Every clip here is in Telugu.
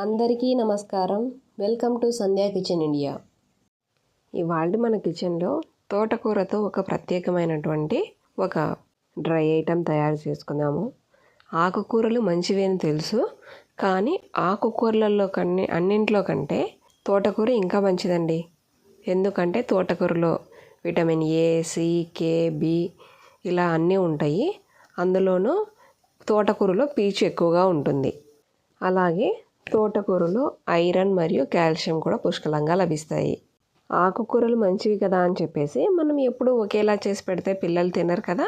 అందరికీ నమస్కారం. Welcome to Sandhya kitchen India. ఇవాళ మన కిచెన్లో తోటకూరతో ఒక ప్రత్యేకమైనటువంటి ఒక డ్రై ఐటెం తయారు చేసుకుందాము. ఆకుకూరలు మంచివి అని తెలుసు కానీ ఆకుకూరలలో కన్నీ అన్నింట్లో కంటే తోటకూర ఇంకా మంచిదండి. ఎందుకంటే తోటకూరలో vitamin A C K B ఇలా అన్నీ ఉంటాయి. అందులోనూ తోటకూరలో పీచు ఎక్కువగా ఉంటుంది. అలాగే తోటకూరలో ఐరన్ మరియు కాల్షియం కూడా పుష్కలంగా లభిస్తాయి. ఆకుకూరలు మంచివి కదా అని చెప్పేసి మనం ఎప్పుడు ఒకేలా చేసి పెడితే పిల్లలు తినరు కదా.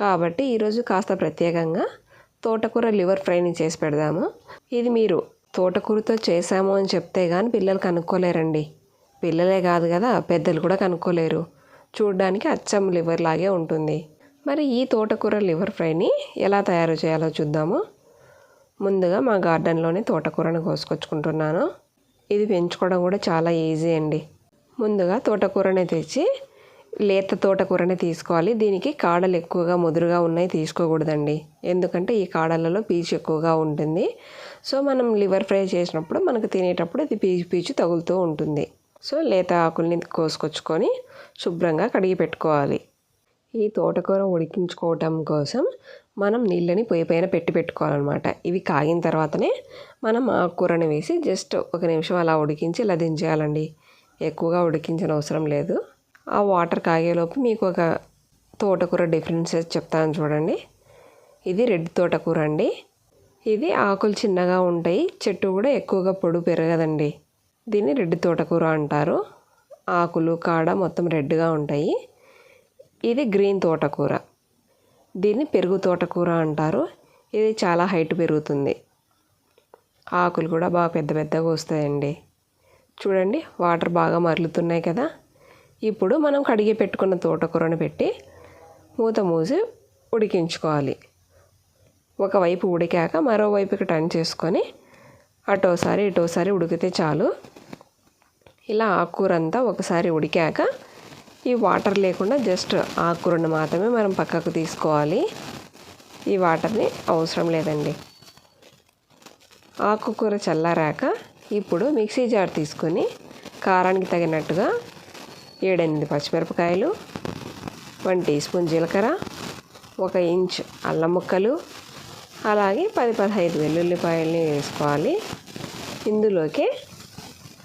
కాబట్టి ఈరోజు కాస్త ప్రత్యేకంగా తోటకూర లివర్ ఫ్రైని చేసి పెడదాము. ఇది మీరు తోటకూరతో చేసాము అని చెప్తే కానీ పిల్లలు కనుక్కోలేరండి. పిల్లలే కాదు కదా పెద్దలు కూడా కనుక్కోలేరు. చూడడానికి అచ్చం లివర్ లాగే ఉంటుంది. మరి ఈ తోటకూర లివర్ ఫ్రైని ఎలా తయారు చేయాలో చూద్దాము. ముందుగా మా గార్డెన్లోనే తోటకూరను కోసుకొచ్చుకుంటున్నాను. ఇది పెంచుకోవడం కూడా చాలా ఈజీ అండి. ముందుగా తోటకూరని తెచ్చి లేత తోటకూరని తీసుకోవాలి. దీనికి కాడలు ఎక్కువగా ముదురుగా ఉన్నాయి తీసుకోకూడదండి. ఎందుకంటే ఈ కాడలలో పీచు ఎక్కువగా ఉంటుంది. సో మనం లివర్ ఫ్రై చేసినప్పుడు మనకు తినేటప్పుడు ఇది పీచు పీచు తగులుతూ ఉంటుంది. సో లేత ఆకుల్ని కోసుకొచ్చుకొని శుభ్రంగా కడిగి పెట్టుకోవాలి. ఈ తోటకూర ఉడికించుకోవటం కోసం మనం నీళ్ళని పొయ్యి పైన పెట్టి పెట్టుకోవాలన్నమాట. ఇవి కాగిన తర్వాతనే మనం ఆకుకూరని వేసి జస్ట్ ఒక నిమిషం అలా ఉడికించి ఇలా దించేయాలండి. ఎక్కువగా ఉడికించిన అవసరం లేదు. ఆ వాటర్ కాగేలోపు మీకు ఒక తోటకూర డిఫరెన్సెస్ చెప్తాను చూడండి. ఇది రెడ్ తోటకూర అండి. ఇది ఆకులు చిన్నగా ఉంటాయి చెట్టు కూడా ఎక్కువగా పొడుగు పెరగదండి. దీన్ని రెడ్ తోటకూర అంటారు. ఆకులు కాడ మొత్తం రెడ్గా ఉంటాయి. ఇది గ్రీన్ తోటకూర. దీన్ని పెరుగు తోటకూర అంటారు. ఇది చాలా హైట్ పెరుగుతుంది. ఆకులు కూడా బాగా పెద్ద పెద్దగా వస్తాయండి. చూడండి వాటర్ బాగా మరలుతున్నాయి కదా. ఇప్పుడు మనం కడిగి పెట్టుకున్న తోటకూరను పెట్టి మూత మూసి ఉడికించుకోవాలి. ఒకవైపు ఉడికాక మరోవైపుకి టర్న్ చేసుకొని అటోసారి ఇటోసారి ఉడికితే చాలు. ఇలా ఆకుకూర అంతా ఒకసారి ఉడికాక ఈ వాటర్ లేకుండా జస్ట్ ఆకుకూరను మాత్రమే మనం పక్కకు తీసుకోవాలి. ఈ వాటర్ని అవసరం లేదండి. ఆకుకూర చల్లారాక ఇప్పుడు మిక్సీ జార్ తీసుకొని కారానికి తగినట్టుగా ఏడెనిమిది పచ్చిమిరపకాయలు వన్ టీ స్పూన్ జీలకర్ర ఒక ఇంచ్ అల్లం ముక్కలు అలాగే పది పదహైదు వెల్లుల్లిపాయలని వేసుకోవాలి. ఇందులోకి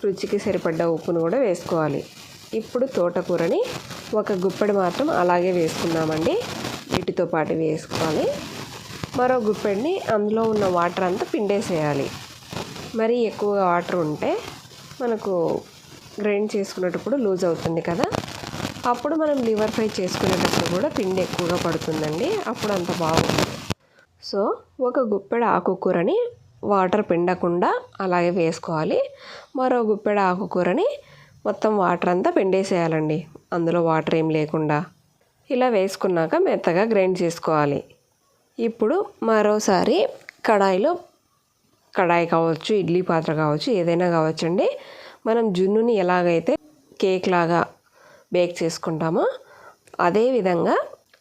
రుచికి సరిపడ్డ ఉప్పును కూడా వేసుకోవాలి. ఇప్పుడు తోటకూరని ఒక గుప్పెడు మాత్రం అలాగే వేసుకున్నామండి వీటితో పాటు వేసుకోవాలి. మరో గుప్పెడిని అందులో ఉన్న వాటర్ అంతా పిండేసేయాలి. మరీ ఎక్కువగా వాటర్ ఉంటే మనకు గ్రైండ్ చేసుకునేటప్పుడు లూజ్ అవుతుంది కదా. అప్పుడు మనం లివర్ ఫ్రై చేసుకునేటప్పుడు కూడా పిండి ఎక్కువగా పడుతుందండి. అప్పుడు అంత బాగుంటుంది సో ఒక గుప్పెడు ఆకుకూరని వాటర్ పిండకుండా అలాగే వేసుకోవాలి. మరో గుప్పెడు ఆకుకూరని మొత్తం వాటర్ అంతా పిండేసేయాలండి. అందులో వాటర్ ఏం లేకుండా. ఇలా వేసుకున్నాక మెత్తగా గ్రైండ్ చేసుకోవాలి. ఇప్పుడు మరోసారి కడాయిలో కడాయి కావచ్చు ఇడ్లీ పాత్ర కావచ్చు ఏదైనా కావచ్చండి. మనం జున్నుని ఎలాగైతే కేక్ లాగా బేక్ చేసుకుంటామో అదే విధంగా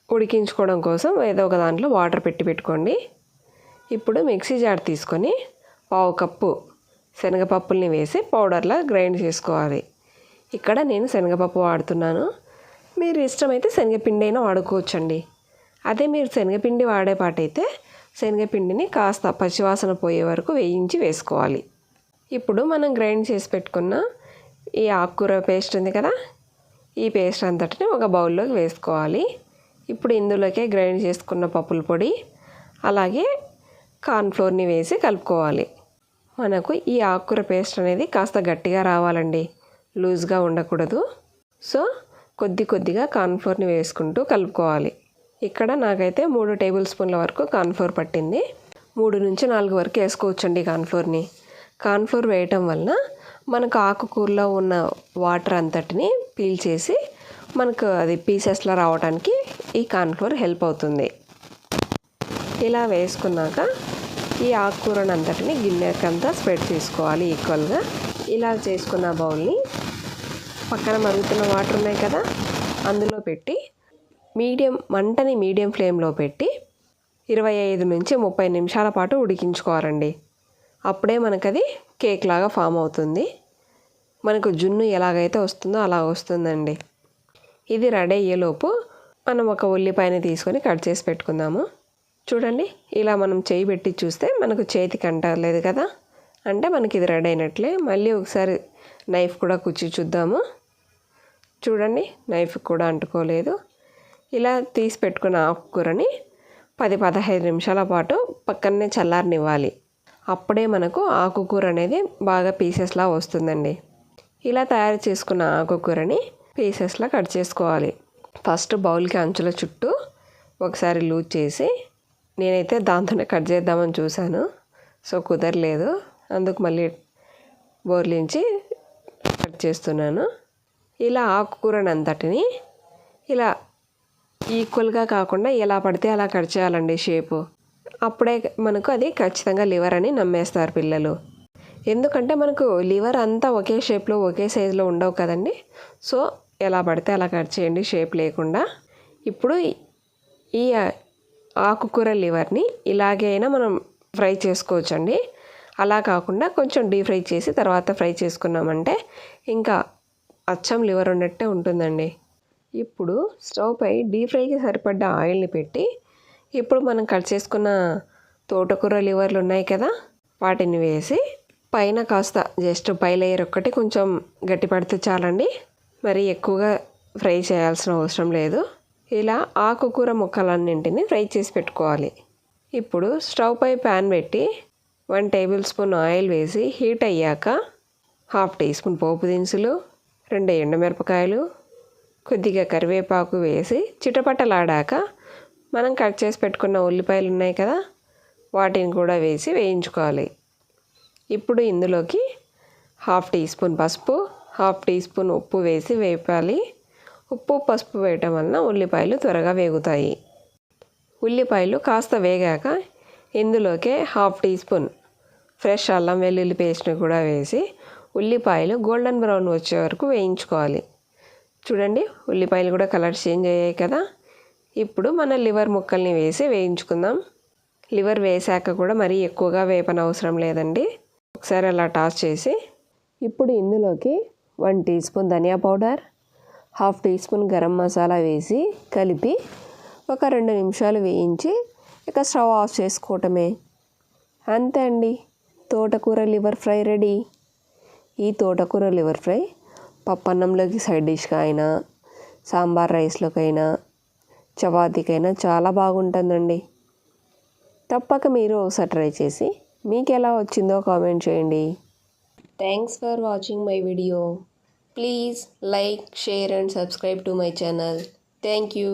ఉడికించుకోవడం కోసం ఏదో ఒక దాంట్లో వాటర్ పెట్టి పెట్టుకోండి. ఇప్పుడు మిక్సీ జార్ తీసుకొని పావు కప్పు శనగపప్పుల్ని వేసి పౌడర్లా గ్రైండ్ చేసుకోవాలి. ఇక్కడ నేను శనగపప్పు వాడుతున్నాను. మీరు ఇష్టమైతే శనగపిండి అయినా వాడుకోవచ్చండి. అదే మీరు శనగపిండి వాడే పాటైతే శనగపిండిని కాస్త పచ్చివాసన పోయే వరకు వేయించి వేసుకోవాలి. ఇప్పుడు మనం గ్రైండ్ చేసి పెట్టుకున్న ఈ ఆకుకూర పేస్ట్ ఉంది కదా ఈ పేస్ట్ అంతటిని ఒక బౌల్లోకి వేసుకోవాలి. ఇప్పుడు ఇందులోకే గ్రైండ్ చేసుకున్న పప్పుల పొడి అలాగే కార్న్ఫ్లోర్ని వేసి కలుపుకోవాలి. మనకు ఈ ఆకుకూర పేస్ట్ అనేది కాస్త గట్టిగా రావాలండి. లూజ్గా ఉండకూడదు. సో కొద్ది కొద్దిగా కార్న్ఫ్లోర్ని వేసుకుంటూ కలుపుకోవాలి. ఇక్కడ నాకైతే మూడు టేబుల్ స్పూన్ల వరకు కార్న్ఫ్లోర్ పట్టింది. మూడు నుంచి నాలుగు వరకు వేసుకోవచ్చండి కార్న్ఫ్లోర్ని. కార్న్ఫ్లోర్ వేయటం వలన మనకు ఆకుకూరలో ఉన్న వాటర్ అంతటిని పీల్చేసి మనకు అది పీసెస్లో రావడానికి ఈ కార్న్ఫ్లోర్ హెల్ప్ అవుతుంది. ఇలా వేసుకున్నాక ఈ ఆకుకూరను అంతటిని గిన్నెకంతా స్ప్రెడ్ చేసుకోవాలి ఈక్వల్గా. ఇలా చేసుకున్న బౌల్ని పక్కన మరుగుతున్న వాటర్ ఉన్నాయి కదా అందులో పెట్టి మీడియం మంటని మీడియం ఫ్లేమ్లో పెట్టి ఇరవై ఐదు నుంచి ముప్పై నిమిషాల పాటు ఉడికించుకోవాలండి. అప్పుడే మనకది కేక్ లాగా ఫామ్ అవుతుంది. మనకు జున్ను ఎలాగైతే వస్తుందో అలా వస్తుందండి. ఇది రెడీ అయ్యేలోపు మనం ఒక ఉల్లిపాయని తీసుకొని కట్ చేసి పెట్టుకుందాము. చూడండి ఇలా మనం చేయి పెట్టి చూస్తే మనకు చేతికి అంటలేదు కదా. అంటే మనకి ఇది రెడీ అయినట్లే. మళ్ళీ ఒకసారి నైఫ్ కూడా కుచ్చి చూద్దాము. చూడండి నైఫ్ కూడా అంటుకోలేదు. ఇలా తీసి పెట్టుకున్న ఆకుకూరని పది పదహైదు నిమిషాల పాటు పక్కనే చల్లారనివ్వాలి. అప్పుడే మనకు ఆకుకూర అనేది బాగా పీసెస్లా వస్తుందండి. ఇలా తయారు చేసుకున్న ఆకుకూరని పీసెస్లా కట్ చేసుకోవాలి. ఫస్ట్ బౌల్కి అంచుల చుట్టూ ఒకసారి లూజ్ చేసి నేనైతే దాంతోనే కట్ చేద్దామని చూశాను. సో కుదరలేదు. అందుకు మళ్ళీ బోర్లించి కట్ చేస్తున్నాను. ఇలా ఆకుకూరని అంతటిని ఇలా ఈక్వల్గా కాకుండా ఎలా పడితే అలా కట్ చేయాలండి షేపు. అప్పుడే మనకు అది ఖచ్చితంగా లివర్ అని నమ్మేస్తారు పిల్లలు. ఎందుకంటే మనకు లివర్ అంతా ఒకే షేప్లో ఒకే సైజులో ఉండవు కదండి. సో ఎలా పడితే అలా కట్ చేయండి షేప్ లేకుండా. ఇప్పుడు ఈ ఆకుకూర లివర్ని ఇలాగే అయినా మనం ఫ్రై చేసుకోవచ్చండి. అలా కాకుండా కొంచెం డీప్ ఫ్రై చేసి తర్వాత ఫ్రై చేసుకున్నామంటే ఇంకా అచ్చం లివర్ ఉన్నట్టే ఉంటుందండి. ఇప్పుడు స్టవ్ పై డీప్ ఫ్రైకి సరిపడ్డ ఆయిల్ని పెట్టి ఇప్పుడు మనం కట్ చేసుకున్న తోటకూర లివర్లు ఉన్నాయి కదా వాటిని వేసి పైన కాస్త జస్ట్ పై లేయర్ ఒక్కటి కొంచెం గట్టి పడితే చాలండి. మరి ఎక్కువగా ఫ్రై చేయాల్సిన అవసరం లేదు. ఇలా ఆకుకూర ముక్కలన్నింటినీ ఫ్రై చేసి పెట్టుకోవాలి. ఇప్పుడు స్టవ్ పై ప్యాన్ పెట్టి వన్ టేబుల్ స్పూన్ ఆయిల్ వేసి హీట్ అయ్యాక హాఫ్ టీ స్పూన్ పోపు దినుసులు రెండు ఎండుమిరపకాయలు కొద్దిగా కరివేపాకు వేసి చిటపటలాడాక మనం కట్ చేసి పెట్టుకున్న ఉల్లిపాయలు ఉన్నాయి కదా వాటిని కూడా వేసి వేయించుకోవాలి. ఇప్పుడు ఇందులోకి హాఫ్ టీ స్పూన్ పసుపు హాఫ్ టీ స్పూన్ ఉప్పు వేసి వేపాలి. ఉప్పు పసుపు వేయటం వలన ఉల్లిపాయలు త్వరగా వేగుతాయి. ఉల్లిపాయలు కాస్త వేగాక ఇందులోకే హాఫ్ టీ స్పూన్ ఫ్రెష్ అల్లం వెల్లుల్లి పేస్ట్ని కూడా వేసి ఉల్లిపాయలు గోల్డెన్ బ్రౌన్ వచ్చే వరకు వేయించుకోవాలి. చూడండి ఉల్లిపాయలు కూడా కలర్ చేంజ్ అయ్యాయి కదా. ఇప్పుడు మన లివర్ ముక్కల్ని వేసి వేయించుకుందాం. లివర్ వేసాక కూడా మరీ ఎక్కువగా వేపన అవసరం లేదండి. ఒకసారి అలా టాస్ చేసి ఇప్పుడు ఇందులోకి వన్ టీ స్పూన్ ధనియా powder half teaspoon garam masala వేసి కలిపి ఒక రెండు నిమిషాలు వేయించి ఇక స్టవ్ ఆఫ్ చేసుకోవటమే. అంతే అండి. తోటకూర లివర్ ఫ్రై రెడీ. ఈ తోటకూర లివర్ ఫ్రై పప్పన్నంలోకి సైడ్ డిష్గా అయినా సాంబార్ రైస్లోకైనా చపాతీకైనా చాలా బాగుంటుందండి. తప్పక మీరు ఒకసారి ట్రై చేసి మీకు ఎలా వచ్చిందో కామెంట్ చేయండి. Thanks for watching my video. Please like share and subscribe to my channel. Thank you.